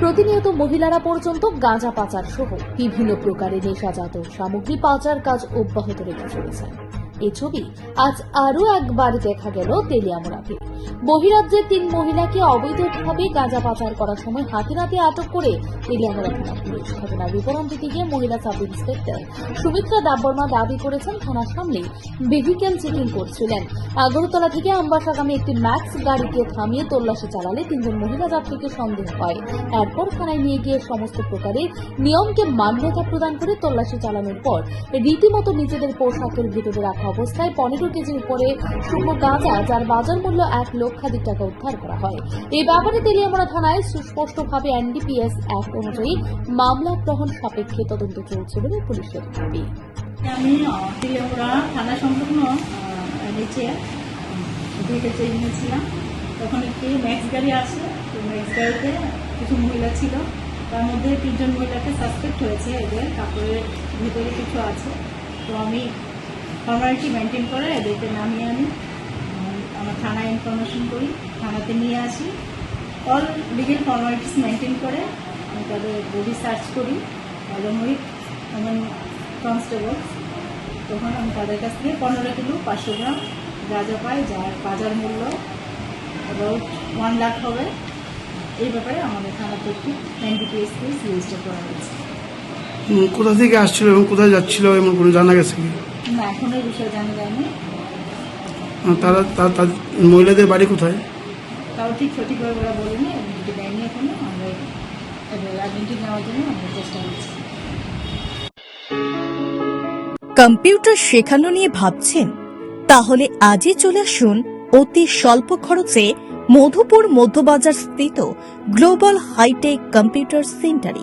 প্রতিনিয়ত মহিলারা পর্যন্ত গাঁজা পাচার সহ বিভিন্ন প্রকারের নেশাজাত সামগ্রী পাচার কাজ অব্যাহত রেখে চলেছেন। এই ছবি আজ আরও একবার দেখা গেল তেলিয়ামুড়াতে। বহিরাজ্যের তিন মহিলাকে অবৈধভাবে গাঁজা পাচার করার সময় হাতে নাতে আটক করে তেলিয়ামুড়া থানা পুলিশ। ঘটনার বিবরণ দিতে গিয়ে মহিলা সাব ইন্সপেক্টর সুমিত্রা দাববর্মা দাবি করেছেন, থানার সামনে ভেহিকেল চেকিং করছিলেন। আগরতলা থেকে আমবাসাগামী একটি ম্যাক্স গাড়িকে থামিয়ে তল্লাশি চালালে তিনজন মহিলা যাত্রীকে সন্দেহ হয়। এরপর থানায় নিয়ে গিয়ে সমস্ত প্রকারের নিয়মকে মান্যতা প্রদান করে তল্লাশি চালানোর পর রীতিমতো নিজেদের পোশাকের ভিতরে রাখা অবস্থায় পনেরো কেজির উপরে শুকনো গাঁজা, যার বাজার মূল্য এক লক্ষাধিক টাকা উদ্ধার করা হয়। এই ব্যাপারে তেলিয়ামোড়া থানায় সুস্পষ্টভাবে এনডিপিএস অ্যাক্ট অনুযায়ী মামলা গ্রহণ সাপেক্ষে তদন্ত চলছে বলে পুলিশের দাবি। আমি থানা নিয়েছিলাম। তখন একটি ম্যাক্স গাড়ি আসে, তো ম্যাক্স গাড়িতে কিছু মহিলা ছিল। তার মধ্যে তিনজন মহিলাকে সাসপেক্ট হয়েছে এদের কাপড়ের ভিতরে কিছু আছে। তো আমি ফর্মালিটি মেনটেন করে এদেরকে নামিয়ে আনি। আমার থানায় ইনফরমেশন করি, থানাতে নিয়ে আসি। অল লিগেল ফর্মালিটিস মেনটেন করে আমি তাদের বডি সার্চ করি। ওই আমার কনস্টেবল তখন আমি তাদের কাছ থেকে পনেরো কিলো, পাঁচশো গ্রাম গাঁজা পাই যার বাজার মূল্য অ্যাবাউট ওয়ান লাখ হবে। এই ব্যাপারে আমাদের থানাতে একটি এনডিপিএস কেস রেজিস্টার করা হয়েছে। কোথা থেকে আসছিল এবং কোথায় যাচ্ছিল এমন কোনো জানা গেছে কি? না এখন এই বিষয়ে জানা যায়নি। তারা তাদের মহিলাদের বাড়ি কোথায়? তাও ঠিক সঠিকভাবে ওরা বলেনি আইডেন্টি দেয়নি এখনও। আমরা আইডেন্টি নেওয়ার জন্য আমরা চেষ্টা করছি। কম্পিউটার শেখানো নিয়ে ভাবছেন? তাহলে আজই চলে আসুন অতি স্বল্প খরচে মধুপুর মধ্যবাজার স্থিত গ্লোবাল হাইটেক কম্পিউটার সেন্টারে